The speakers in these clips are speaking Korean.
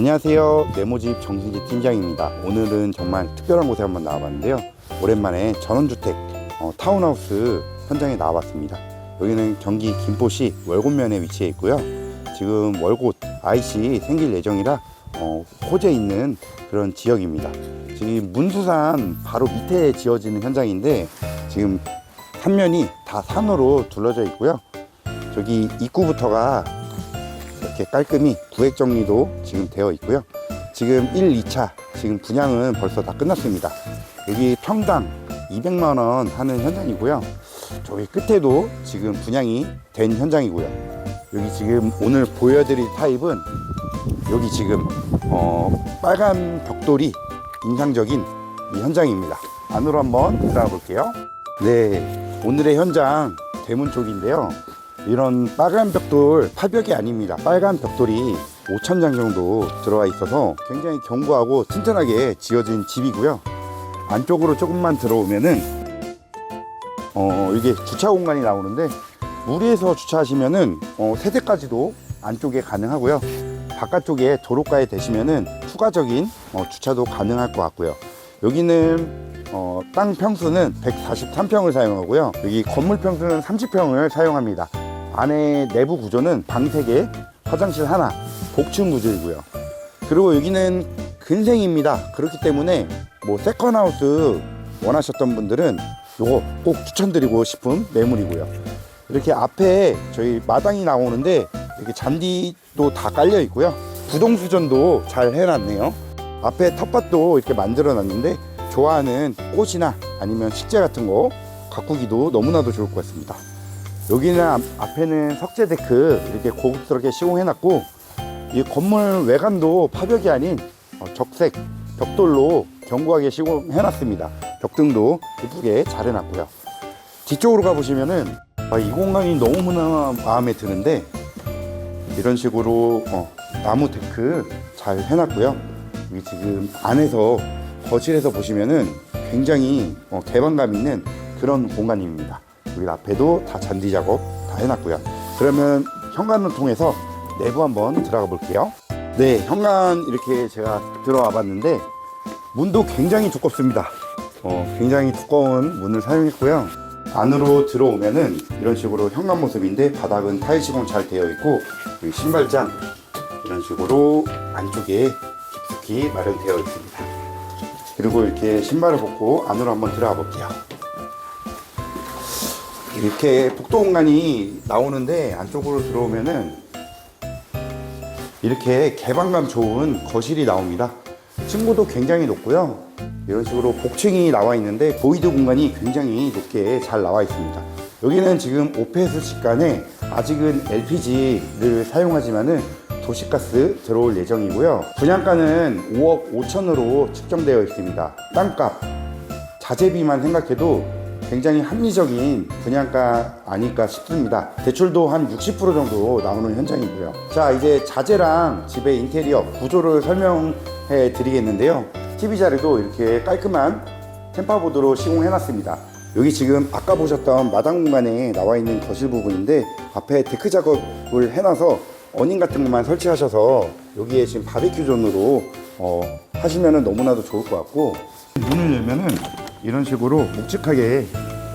안녕하세요. 네모집 정승기 팀장입니다. 오늘은 정말 특별한 곳에 한번 나와봤는데요. 오랜만에 전원주택 어, 타운하우스 현장에 나와봤습니다. 여기는 경기 김포시 월곶면에 위치해 있고요. 지금 월곶 IC 생길 예정이라 어, 호재에 있는 그런 지역입니다. 지금 문수산 바로 밑에 지어지는 현장인데 지금 삼면이 다 산으로 둘러져 있고요. 저기 입구부터가 이렇게 깔끔히 구획 정리도 지금 되어 있고요. 지금 1, 2차 지금 분양은 벌써 다 끝났습니다. 여기 평당 200만 원 하는 현장이고요. 저기 끝에도 지금 분양이 된 현장이고요. 여기 지금 오늘 보여드릴 타입은 여기 지금 어, 빨간 벽돌이 인상적인 이 현장입니다. 안으로 한번 들어가 볼게요. 네, 오늘의 현장 대문 쪽인데요. 이런 빨간 벽돌 파벽이 아닙니다. 빨간 벽돌이 5천 장 정도 들어와 있어서 굉장히 견고하고 튼튼하게 지어진 집이고요. 안쪽으로 조금만 들어오면은 어 이게 주차 공간이 나오는데 무리해서 주차하시면은 어 세대까지도 안쪽에 가능하고요. 바깥쪽에 도로가에 대시면은 추가적인 어, 주차도 가능할 것 같고요. 여기는 어, 땅 평수는 143평을 사용하고요. 여기 건물 평수는 30평을 사용합니다. 안에 내부 구조는 방 3개, 화장실 하나, 복층 구조이고요. 그리고 여기는 근생입니다. 그렇기 때문에 뭐 세컨하우스 원하셨던 분들은 요거 꼭 추천드리고 싶은 매물이고요. 이렇게 앞에 저희 마당이 나오는데 이렇게 잔디도 다 깔려 있고요. 부동 수전도 잘 해놨네요. 앞에 텃밭도 이렇게 만들어 놨는데 좋아하는 꽃이나 아니면 식재 같은 거 가꾸기도 너무나도 좋을 것 같습니다. 여기는 앞- 앞에는 석재 데크 이렇게 고급스럽게 시공해놨고 이 건물 외관도 파벽이 아닌 어, 적색 벽돌로 견고하게 시공해놨습니다. 벽등도 이쁘게 잘 해놨고요. 뒤쪽으로 가보시면은 아, 이 공간이 너무나 마음에 드는데 이런 식으로 어, 나무 데크 잘 해놨고요. 여기 지금 안에서 거실에서 보시면은 굉장히 어, 개방감 있는 그런 공간입니다. 여기 앞에도 다 잔디 작업 다 해놨고요. 그러면 현관을 통해서 내부 한번 들어가 볼게요. 네, 현관 이렇게 제가 들어와 봤는데 문도 굉장히 두껍습니다. 어, 굉장히 두꺼운 문을 사용했고요. 안으로 들어오면은 이런 식으로 현관 모습인데 바닥은 타일 시공 잘 되어 있고 여기 신발장 이런 식으로 안쪽에 깊숙이 마련되어 있습니다. 그리고 이렇게 신발을 벗고 안으로 한번 들어가 볼게요. 이렇게 복도 공간이 나오는데 안쪽으로 들어오면은 이렇게 개방감 좋은 거실이 나옵니다. 층고도 굉장히 높고요. 이런 식으로 복층이 나와 있는데 보이드 공간이 굉장히 높게 잘 나와 있습니다. 여기는 지금 오페스 직간에 아직은 LPG를 사용하지만은 도시가스 들어올 예정이고요. 분양가는 5억 5천으로 측정되어 있습니다. 땅값, 자재비만 생각해도 굉장히 합리적인 분양가 아닐까 싶습니다. 대출도 한 60% 정도 나오는 현장이고요. 자, 이제 자재랑 집의 인테리어 구조를 설명해 드리겠는데요. TV 자리도 이렇게 깔끔한 템파보드로 시공해 놨습니다. 여기 지금 아까 보셨던 마당 공간에 나와 있는 거실 부분인데 앞에 데크 작업을 해놔서 어닝 같은 것만 설치하셔서 여기에 지금 바비큐 존으로 어, 하시면 너무나도 좋을 것 같고 문을 열면은 이런 식으로 묵직하게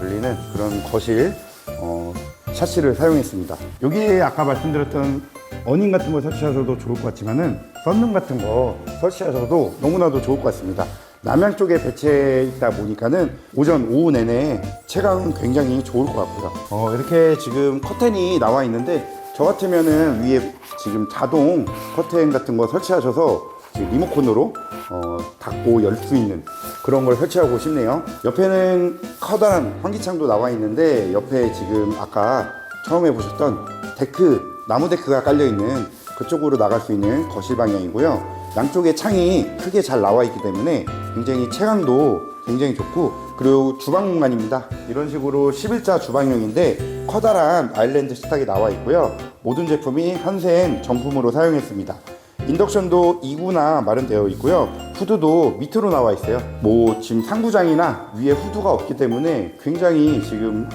열리는 그런 거실 어, 샤시를 사용했습니다. 여기에 아까 말씀드렸던 어닝 같은 거 설치하셔도 좋을 것 같지만은 썬룸 같은 거 설치하셔도 너무나도 좋을 것 같습니다. 남양 쪽에 배치해 있다 보니까는 오전 오후 내내 체감은 굉장히 좋을 것 같고요. 어, 이렇게 지금 커튼이 나와 있는데 저 같으면은 위에 지금 자동 커튼 같은 거 설치하셔서 리모컨으로 어, 닫고 열 수 있는 그런 걸 설치하고 싶네요. 옆에는 커다란 환기창도 나와 있는데 옆에 지금 아까 처음에 보셨던 데크 나무 데크가 깔려 있는 그쪽으로 나갈 수 있는 거실 방향이고요. 양쪽에 창이 크게 잘 나와 있기 때문에 굉장히 체감도 굉장히 좋고 그리고 주방 공간입니다. 이런 식으로 11자 주방용인데 커다란 아일랜드 식탁이 나와 있고요. 모든 제품이 한센 정품으로 사용했습니다. 인덕션도 2구나 마련되어 있고요. 후드도 밑으로 나와 있어요. 뭐 지금 상부장이나 위에 후드가 없기 때문에 굉장히 지금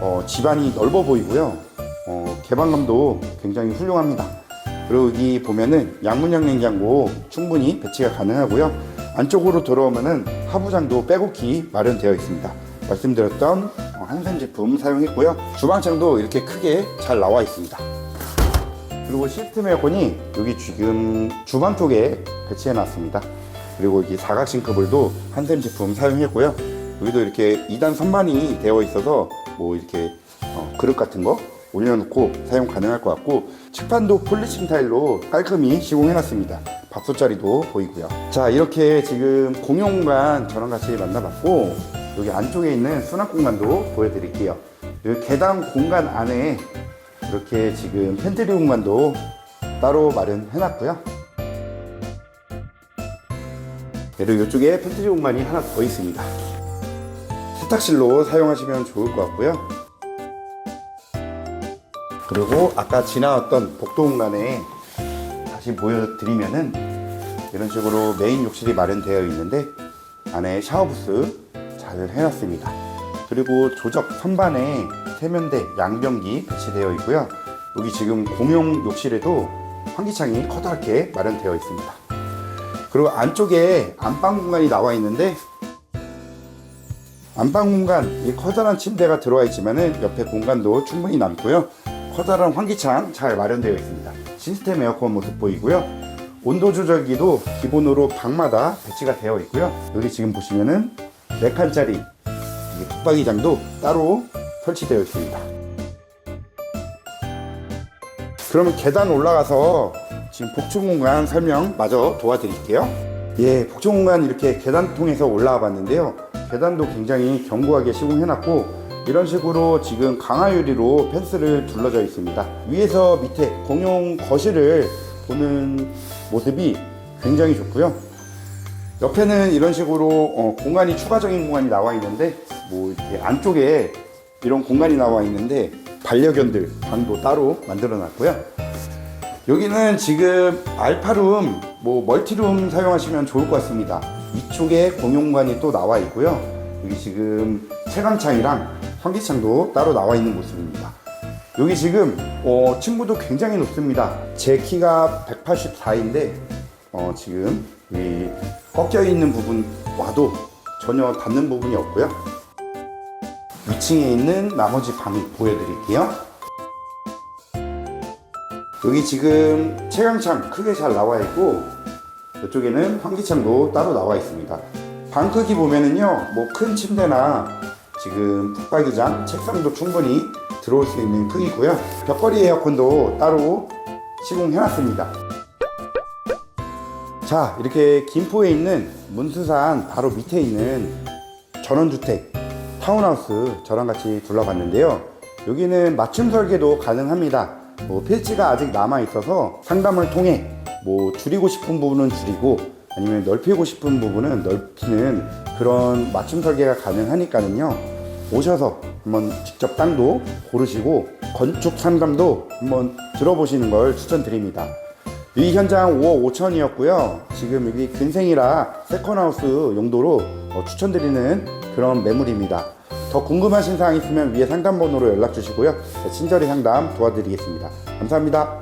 어, 집안이 넓어 보이고요. 어, 개방감도 굉장히 훌륭합니다. 그리고 여기 보면은 양문형 냉장고 충분히 배치가 가능하고요. 안쪽으로 들어오면은 하부장도 빼곡히 마련되어 있습니다. 말씀드렸던 어, 한샘 제품 사용했고요. 주방창도 이렇게 크게 잘 나와 있습니다. 그리고 시스템 에어컨이 여기 지금 주방 쪽에 배치해 놨습니다. 그리고 여기 사각 싱크볼도 한샘 제품 사용했고요. 여기도 이렇게 2단 선반이 되어 있어서 뭐 이렇게 어, 그릇 같은 거 올려놓고 사용 가능할 것 같고 칠판도 폴리싱 타일로 깔끔히 시공해 놨습니다. 밥솥자리도 보이고요. 자 이렇게 지금 공용 공간 저랑 같이 만나봤고 여기 안쪽에 있는 수납 공간도 보여드릴게요. 여기 계단 공간 안에 이렇게 지금 팬트리 공간도 따로 마련해 놨고요. 그리고 이쪽에 팬트리 공간이 하나 더 있습니다. 세탁실로 사용하시면 좋을 것 같고요. 그리고 아까 지나왔던 복도 공간에 다시 보여드리면은 이런 식으로 메인 욕실이 마련되어 있는데 안에 샤워 부스 잘 해놨습니다. 그리고 조적 선반에 세면대, 양변기 배치되어 있고요. 여기 지금 공용 욕실에도 환기창이 커다랗게 마련되어 있습니다. 그리고 안쪽에 안방 공간이 나와 있는데 안방 공간, 이 커다란 침대가 들어와 있지만은 옆에 공간도 충분히 남고요. 커다란 환기창 잘 마련되어 있습니다. 시스템 에어컨 모습 보이고요. 온도 조절기도 기본으로 방마다 배치가 되어 있고요. 여기 지금 보시면은 4칸짜리 이 붙박이장도 따로 설치되어 있습니다. 그러면 계단 올라가서 지금 복층 공간 설명 마저 도와드릴게요. 예, 복층 공간 이렇게 계단 통해서 올라와 봤는데요. 계단도 굉장히 견고하게 시공해놨고 이런 식으로 지금 강화유리로 펜스를 둘러져 있습니다. 위에서 밑에 공용 거실을 보는 모습이 굉장히 좋고요. 옆에는 이런 식으로 어, 공간이 추가적인 공간이 나와 있는데 뭐 이렇게 안쪽에 이런 공간이 나와 있는데 반려견들 방도 따로 만들어 놨고요. 여기는 지금 알파룸, 뭐 멀티룸 사용하시면 좋을 것 같습니다. 위쪽에 공용 공간이 또 나와 있고요. 여기 지금 채광창이랑 환기창도 따로 나와 있는 모습입니다. 여기 지금 어, 층고도 굉장히 높습니다. 제 키가 184인데 어, 지금 이 꺾여 있는 부분 와도 전혀 닿는 부분이 없고요. 위층에 있는 나머지 방이 보여드릴게요. 여기 지금 채광창 크게 잘 나와 있고 이쪽에는 환기창도 따로 나와 있습니다. 방 크기 보면은요, 뭐 큰 침대나 지금 북박이장, 책상도 충분히 들어올 수 있는 크기고요. 벽걸이 에어컨도 따로 시공해놨습니다. 자, 이렇게 김포에 있는 문수산 바로 밑에 있는 전원주택 타운하우스 저랑 같이 둘러봤는데요. 여기는 맞춤 설계도 가능합니다. 뭐 필지가 아직 남아 있어서 상담을 통해 뭐 줄이고 싶은 부분은 줄이고 아니면 넓히고 싶은 부분은 넓히는 그런 맞춤 설계가 가능하니까는요. 오셔서 한번 직접 땅도 고르시고 건축 상담도 한번 들어보시는 걸 추천드립니다. 이 현장 5억 5천이었고요. 지금 여기 근생이라 세컨하우스 용도로 어, 추천드리는 그런 매물입니다. 더 궁금하신 사항 있으면 위에 상담 번호로 연락 주시고요. 친절히 상담 도와드리겠습니다. 감사합니다.